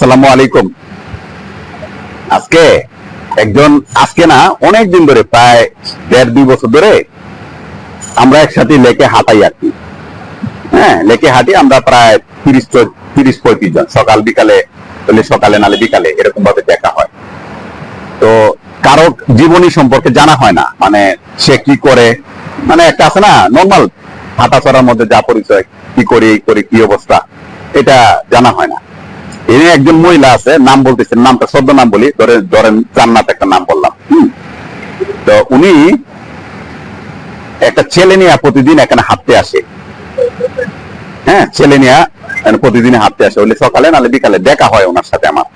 আসসালামু আলাইকুম। আজকে একজন, আজকে না অনেক দিন ধরে, প্রায় দেড় দুই বছর ধরে আমরা একসাথে লেকে হাঁটাই আর কি। হ্যাঁ লেকে হাঁটি আমরা প্রায় তিরিশ তিরিশ পঁয়ত্রিশ জন। সকাল বিকালে হলে সকালে নালে বিকালে এরকম ভাবে দেখা হয়। তো কারও জীবনী সম্পর্কে জানা হয় না মানে সে কি করে মানে একটা আছে না নর্মাল হাঁটা চড়ার মধ্যে যা পরিচয়, কি করি, এই করি, কি অবস্থা, এটা জানা হয় না। এনে একজন মহিলা আছে, নাম বলতেছেন নামটা সদ্য নাম বলি ধরে ধরেন জান্নাত একটা নাম বললাম তো উনি একটা ছেলে নিয়ে প্রতিদিন এখানে হাঁটতে আসে। হ্যাঁ ছেলে নিয়ে প্রতিদিন হাঁটতে আসে, বলে সকালে নালে বিকালে দেখা হয় ওনার সাথে আমার।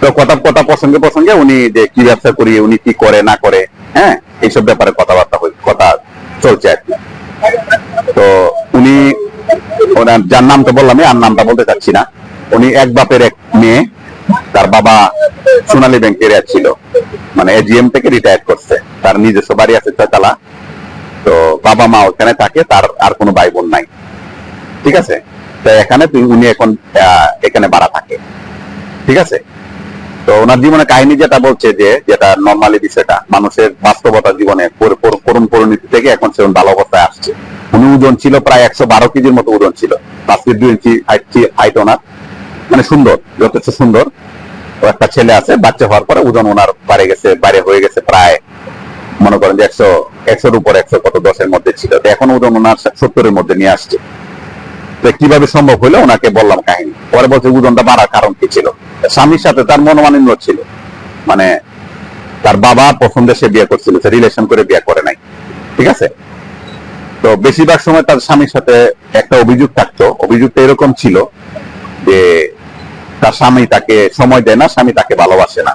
তো কথা কথা প্রসঙ্গে প্রসঙ্গে উনি যে কি ব্যবসা করি, উনি কি করে, না করে হ্যাঁ এইসব ব্যাপারে কথাবার্তা হই, কথা চলছে আর তো উনি, ওনার যার নাম তো বললাম আর নামটা বলতে চাচ্ছি না। উনি এক বাপের এক মেয়ে, তার বাবা সোনালী ব্যাংকের ছিল। মানে এজিএম থেকে রিটায়ার করছে। তার নিজস্ব বাড়ি আছে ছয়তলা তো বাবা মা ওখানে থাকে, তার আর কোনো ভাই বোন নাই। ঠিক আছে? তো এখানে তুই, উনি এখন এখানে ভাড়া থাকে। ঠিক আছে? তো ওনার জীবনে কাহিনী যেটা বলছে যে, যেটা নর্মালি বিষয়টা, মানুষের বাস্তবতা জীবনে করুণ পরিণতি থেকে এখন সে ভালো অবস্থায় আসছে। উনি ওজন ছিল প্রায় একশো বারো কেজির মতো ওজন ছিল। ফিট দুই ইঞ্চি হাইট ওনার। মানে সুন্দর, যথেষ্ট সুন্দর। একটা ছেলে আছে, বাচ্চা হওয়ার পরে ওজন ওনার বাড়ে গেছে বাইরে হয়ে গেছে প্রায়, মনে করেন যে একশো, একশোর উপর, একশো কত দশের মধ্যে ছিল। এখন ওজন ওনার সত্তরের মধ্যে নিয়ে আসছে। তো কীভাবে সম্ভব হলো? ওনাকে বললাম কাহিনী। পরে বলছে ওজনটা বাড়ার কারণ কি ছিল? স্বামীর সাথে তার মনোমালিন্য ছিল। মানে তার বাবা পছন্দে সে বিয়ে করছিল, সে রিলেশন করে বিয়ে করে নাই। ঠিক আছে? তো বেশিরভাগ সময় তার স্বামীর সাথে একটা অভিযোগ থাকতো। অভিযোগটা এরকম ছিল যে তার স্বামী তাকে সময় দেয় না, স্বামী তাকে ভালোবাসে না।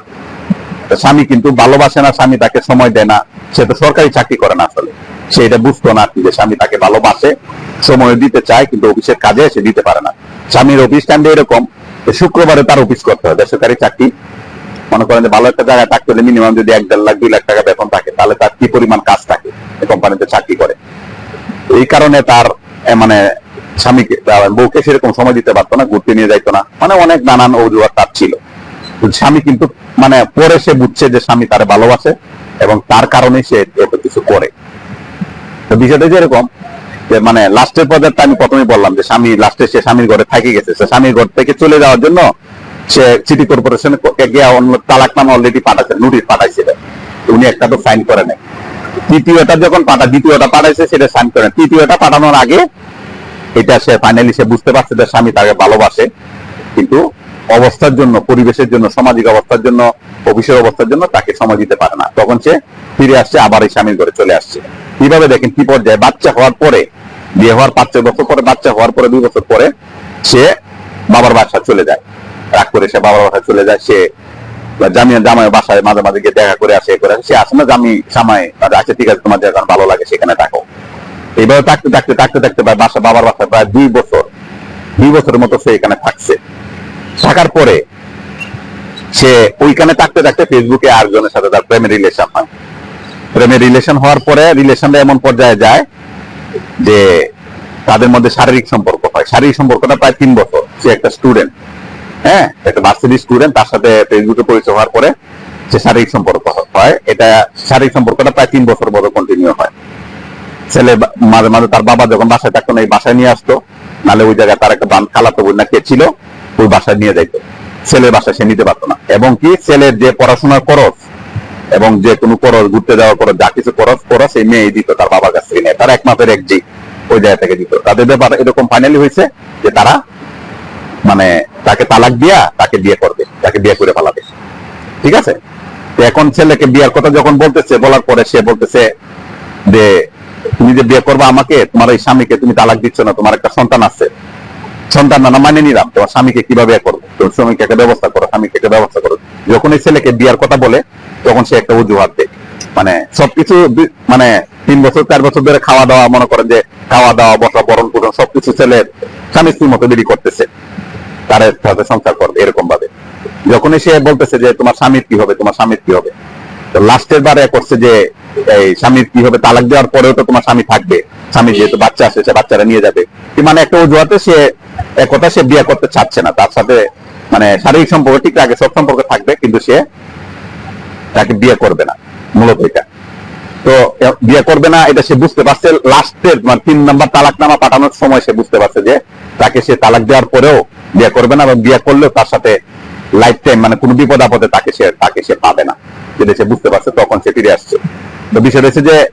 স্বামী কিন্তু ভালোবাসে না, স্বামী তাকে সময় দেয় না। সে তো সরকারি চাকরি করে না আসলে। সে এটা বুঝতো না যে স্বামী তাকে ভালোবাসে, সময় দিতে চায়, কিন্তু অফিসের কাজে সে দিতে পারে না। স্বামীর অফিস টাইমে এরকম শুক্রবারে তার অফিস করতে হয়, বেসরকারি চাকরি। মনে করেন যে ভালো একটা জায়গায় থাকতে হলে মিনিমাম যদি এক দেড় লাখ, দুই লাখ টাকা বেতন থাকে, তাহলে তার কি পরিমাণ কাজ থাকে? কোম্পানিতে চাকরি করে। এই কারণে তার মানে স্বামীকে বউকে সেরকম সময় দিতে পারতো না, ঘুরতে নিয়ে যাইতো না। মানে অনেক নানান অজুহাত তার ছিল। স্বামী কিন্তু মানে পরে সে বুঝছে যে স্বামী তারে ভালোবাসে এবং তার কারণে সে এত কিছু করে। বিষয়টা যেরকম মানে লাস্টের আমি প্রথমে বললাম যে স্বামী, লাস্টে সে স্বামীর ঘরে থেকে গেছে। সে স্বামীর ঘর থেকে চলে যাওয়ার জন্য সে সিটি অন্য তালাক অলরেডি পাঠাচ্ছে নোটিশ উনি একটা তো সাইন করে নাই তৃতীয়টা যখন পাঠা, দ্বিতীয়টা পাঠাইছে, সেটা সাইন করে তৃতীয়টা পাঠানোর আগে এটা সে ফাইনালি সে বুঝতে পারছে যে স্বামী তাকে ভালোবাসে। কিন্তু অবস্থার জন্য, পরিবেশের জন্য, সামাজিক অবস্থার জন্য, অফিসের অবস্থার জন্য তাকে সময় দিতে পারে না। তখন সে ফিরে আসছে, আবার এই স্বামীর ঘরে চলে আসছে। কীভাবে দেখেন, কি পর্যায়ে? বাচ্চা হওয়ার পরে, বিয়ে হওয়ার পাঁচ ছয় বছর পরে, বাচ্চা হওয়ার পরে, দুই বছর পরে সে বাবার বাসা চলে যায়। রাগ করে সে বাবার বাসায় চলে যায়। সে জামিয়া জামাই বাসায় মাঝে মাঝে গিয়ে দেখা করে আসে করে আসে। সে আসে না, জামি, জামাই আচ্ছা ঠিক আছে, তোমার যেখানে ভালো লাগে, সেখানে থাকো। এইভাবে থাকতে থাকতে থাকতে থাকতে প্রায় বাসা, বাবার বাসায় প্রায় দুই বছর, দুই বছরের মতো সে এখানে থাকছে। থাকার পরে সে ওইখানে থাকতে থাকতে ফেসবুকে আরেকজনের সাথে তার প্রেমের রিলেশন হয়। প্রেমের রিলেশন হওয়ার পরে রিলেশনটা এমন পর্যায়ে যায় যে তাদের মধ্যে শারীরিক সম্পর্ক হয়। শারীরিক সম্পর্কটা প্রায় তিন বছর। সে একটা স্টুডেন্ট হ্যাঁ? একটা ভার্সিটি স্টুডেন্ট তার সাথে ফেসবুকে পরিচয় হওয়ার পরে সে শারীরিক সম্পর্ক হয়। এটা শারীরিক সম্পর্কটা প্রায় তিন বছর মতো কন্টিনিউ হয়। ছেলে মাঝে মাঝে তার বাবা যখন বাসায় থাকতো না, এই বাসায় নিয়ে আসতো নালে ওই জায়গায় তার একটা বান খালাতো বোন না, কে ছিল, ওই বাসায় নিয়ে যাইতো। ছেলের বাসায় সে নিতে পারতো না। এবং কি, ছেলের যে পড়াশোনার খরচ এবং যে কোনো খরচ, ঘুরতে যাওয়ার খরচ, যা কিছু খরচ খরচ এই মেয়ে দিত তার বাবার কাছ থেকে। নেয় তার এক মাসের এক জি ওই জায়গা থেকে দিত। তাদের ব্যাপার এরকম ফাইনালি হয়েছে যে তারা মানে তাকে তালাক দিয়া তাকে বিয়ে করবে, তাকে বিয়ে করে ফেলাবে। ঠিক আছে? তো এখন ছেলেকে বিয়ের কথা যখন বলতেছে, বলার পরে সে বলতেছে যে তুমি যে বিয়ে করবে আমাকে, তোমার এই স্বামীকে তুমি তালাক দিচ্ছ না, তোমার একটা সন্তান আছে। সন্তান না মানে নিলাম। তোমার স্বামীকে কীভাবে করব? তোর স্বামীকে একটা ব্যবস্থা করো, স্বামীকে একটা ব্যবস্থা করো। যখন এই ছেলেকে বিয়ার কথা বলে, তখন সে একটা অজুহাত দেয়। মানে সবকিছু মানে তিন বছর, চার বছর ধরে খাওয়া দাওয়া, মনে করেন যে খাওয়া দাওয়া, বসা বরণ পুরন সবকিছু ছেলের স্বামী স্ত্রীর মতো দেরি করতেছে। তার সাথে সংসার করবে, এরকম ভাবে। যখনই সে বলতেছে যে তোমার স্বামীর কি হবে, তোমার স্বামীর কি হবে? তো লাস্টের বারে করছে যে, এই স্বামীর কি হবে তালাক দেওয়ার পরেও তো তোমার স্বামী থাকবে। স্বামী যেহেতু বাচ্চা আছে, সে বাচ্চারা নিয়ে যাবে। মানে একটা অজুহাতে সে একথা সে বিয়ে করতে চাচ্ছে না। তার সাথে মানে শারীরিক সম্পর্ক ঠিক আগে সব সম্পর্ক থাকবে, কিন্তু সে তাকে বিয়ে করবে না, মূলত এটা। তো বিয়ে করবে না, এটা সে বুঝতে পারছে। লাস্টের মানে তিন নম্বর তালাকনামা পাঠানোর সময় সে বুঝতে পারছে যে, তাকে সে তালাক দেওয়ার পরেও বিয়ে করবে না এবং বিয়ে করলেও তার সাথে লাইফ টাইম মানে কোনো বিপদ আপদে তাকে সে তাকে সে পাবে না। যেটা সে বুঝতে পারছে, তখন সে ফিরে আসছে। তো বিষয় রয়েছে যে,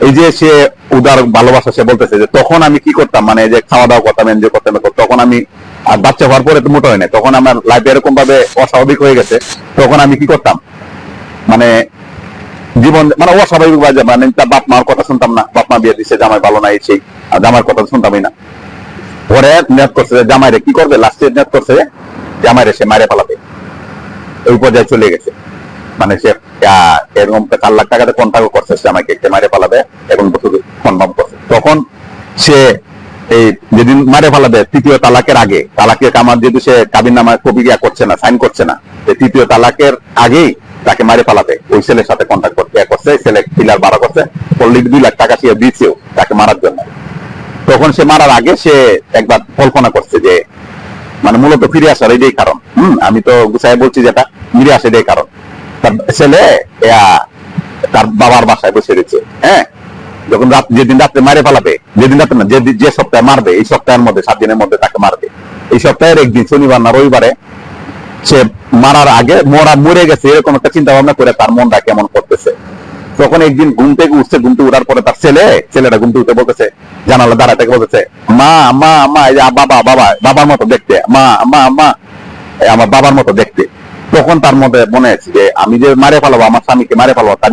এই যে সে উদার ভালোবাসা, সে বলতেছে যে, তখন আমি কি করতাম? মানে যে খাওয়া দাওয়া করতাম এনজয় করতাম তখন আমি, আর বাচ্চা হওয়ার পরে তো মোটো হয় না তখন আমার লাইফ এরকম ভাবে অস্বাভাবিক হয়ে গেছে। তখন আমি কি করতাম? মানে জীবন মানে অস্বাভাবিক বাজে মানে তার বাপ মার কথা শুনতাম না। বাপ মা বিয়ে দিচ্ছে জামাই ভালো নাই, সেই। আর জামাইয়ের কথা শুনতামই না। পরে নেট করছে জামাইরে কি করবে? লাস্টে নেট করছে জামাইরে সে মারে পালাবে ওই পর্যায়ে চলে গেছে। মানে সে এরকম চার লাখ টাকাতে কন্ট্রাক্ট করছে সে আমাকে কে মারে পালাবে এবং কনফার্ম করছে। তখন সে এই যেদিন মারে ফেলাবে, তৃতীয় তালাকের আগে, তালাকের কামার যেহেতু সে কাবিন নামা কপি ইয়া করছে না সাইন করছে না তৃতীয় তালাকের আগেই তাকে মারে ফেলাবে। ওই ছেলের সাথে কন্ট্যাক্ট করতে করছে, ছেলে পিলার ভাড়া করছে অলরেডি দুই লাখ টাকা সে দিয়েছেও তাকে মারার জন্য। তখন সে মারার আগে সে একবার কল্পনা করছে যে মানে মূলত ফিরে আসার এটাই কারণ। হম, আমি তো গুছাই বলছি যেটা ফিরে আসে এটাই কারণ। তার ছেলে তার বাবার বাসায় বসে রয়েছে হ্যাঁ? যখন রাত, যেদিন রাত্রে মারে ফেলাবে, যেদিন রাত্রে না যে যে সপ্তাহে মারবে, এই সপ্তাহের মধ্যে, সাত দিনের মধ্যে তাকে মারবে। এই সপ্তাহের একদিন, শনিবার না রবিবারে, সে মারার আগে, মরা মরে গেছে, এরকম একটা চিন্তা ভাবনা করে তার মনটা কেমন করতেছে। তখন একদিন ঘুম থেকে উঠছে, ঘুম থেকে উঠার পরে তার ছেলে, ছেলেটা ঘুম থেকে উঠে বলতেছে জানালা দাঁড়া থেকে বলতেছে, মা মা মা, এই যে বাবা বাবা, বাবার মতো দেখতে, মা মা মা আমার বাবার মতো দেখতে। তখন তার মধ্যে মনে আছে যে, আমি যে মারে ফেলাবো, আমার স্বামীকে মারে ফেলাবো